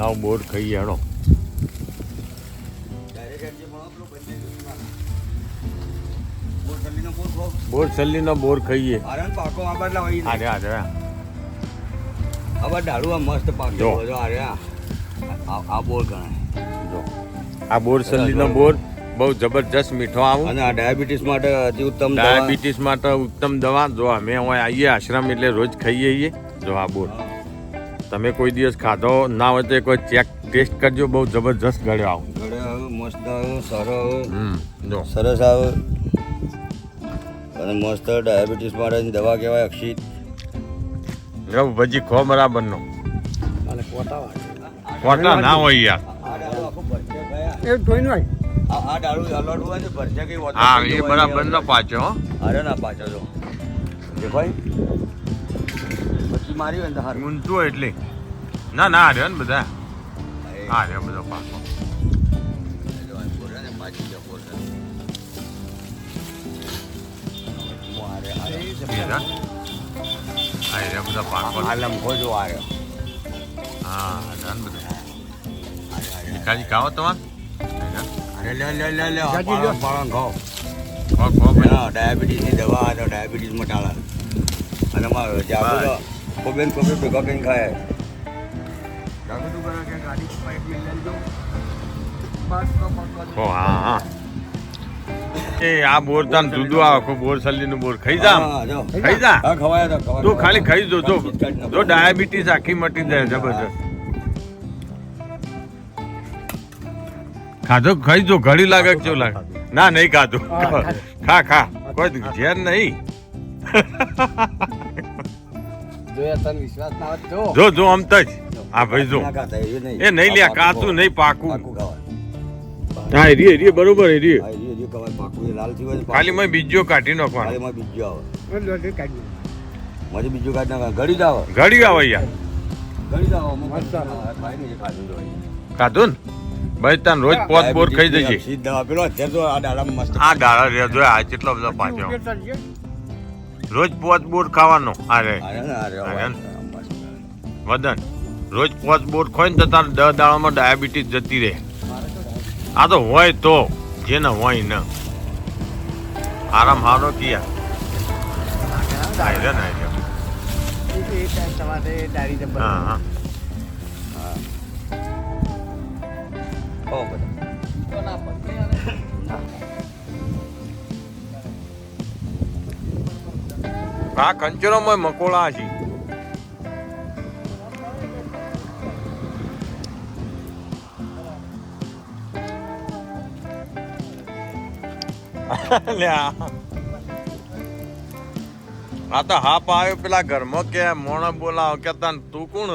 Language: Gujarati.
લાવ બોર ખાઈએ હેડો બોર છલ્લીનો બોર ખાઈએ. આરન પાકો આ લાવી અરે અરે આ ડાળું આ મસ્ત પાક જો. અરે આ. બોર ગણાય. જો. આ બોર છલ્લીનો બોર બહુ જબરજસ્ત મીઠો આવું. અને આ ડાયાબિટીસ માટે અતિ ઉત્તમ ડાયાબિટીસ માટે ઉત્તમ દવા. જો અમે અહીં આવીએ આશ્રમ એટલે રોજ ખાઈએ જો આ બોર. તમે કોઈ દિવસ ખાધો ના હોય તો કોઈ ચેક ટેસ્ટ કરજો બહુ જબરજસ્ત ગળ્યો આવું. ગળે આવે મસ્ત આવ્યો સારો આવે. જો. સરસ આવ્યો અને મસ્ત ડાયાબિટીસ માટે દવા કહેવાય અક્ષિત. જો ભજી ખો બરાબર નો અને કોટા ના હોય યાર. એ આ ડાળું હોય હા એ બરાબર ના પાછો અરે ના પાછો જો. દેખાય? પછી મારી હોય ને હાર. હારું. ઊંચું એટલે. ના ના હારે ને બધા. હા રે બધો પાકો. હારે હારે. હા બધા. પાકો. લંબો જો આ હા રે ને બધા. હારે, હારે. કાજી ખાવો તમાર? અરે લે લે લે લે પાળો ખાઓ. ખો ખો ભાઈ હા, ડાયાબિટીસની દવા ડાયાબિટીસ મટાડે અને મારો જાગો તો કોબેન કોબે ભેગા કઈ ખાય? એ આ બોર તાન જુદું બોર ખાઈ જા ખાઈ જા. તો ખાલી ખાઈ જો જો. જો ડાયાબિટીસ આખી મટી જાય જબરજસ્ત. ખાધો? ખાઈ જો ઘડી લાગે કે કેવું લાગે? ના નહીં ખાધું. ખા ખા. કોઈ ઝેર નહીં. જો. જો જો આમ જ. આ ભાઈ જો. એ નહીં. એ લ્યા કાચું નહીં પાકું. હા એ રીએ રીએ બરોબર તો ખાલી મેં બીજો કાઢી નાખવાનો. બીજો આવે. કાઢી મારી બીજું કાઢી નાખે ઘડી જ આવે. ઘડી આવે યાર. ઘડી આવે ને? ભાઈ તને રોજ પોત બોર ખાઈ જશે સીધ દવા પેલો આ ડાળામાં મસ્ત આ દાડા રે જો આ કેટલો બધો પાછો. રોજ પોત બોર ખાવાનો અરે. વદન. રોજ પોત બોર ખોય ને તો તાર દસ દાડામાં ડાયાબિટીસ જતી રહે. આ તો હોય તો જેને હોય ન. આરામ હારો કિયા. Iron iron. હા હા. ઓ બધા. આ કંચરોમાં મકોડા છે લ્યા. આ તો હાપ આવ્યો પેલા ઘરમાં કે મોણ બોલાવ કે તું કોણ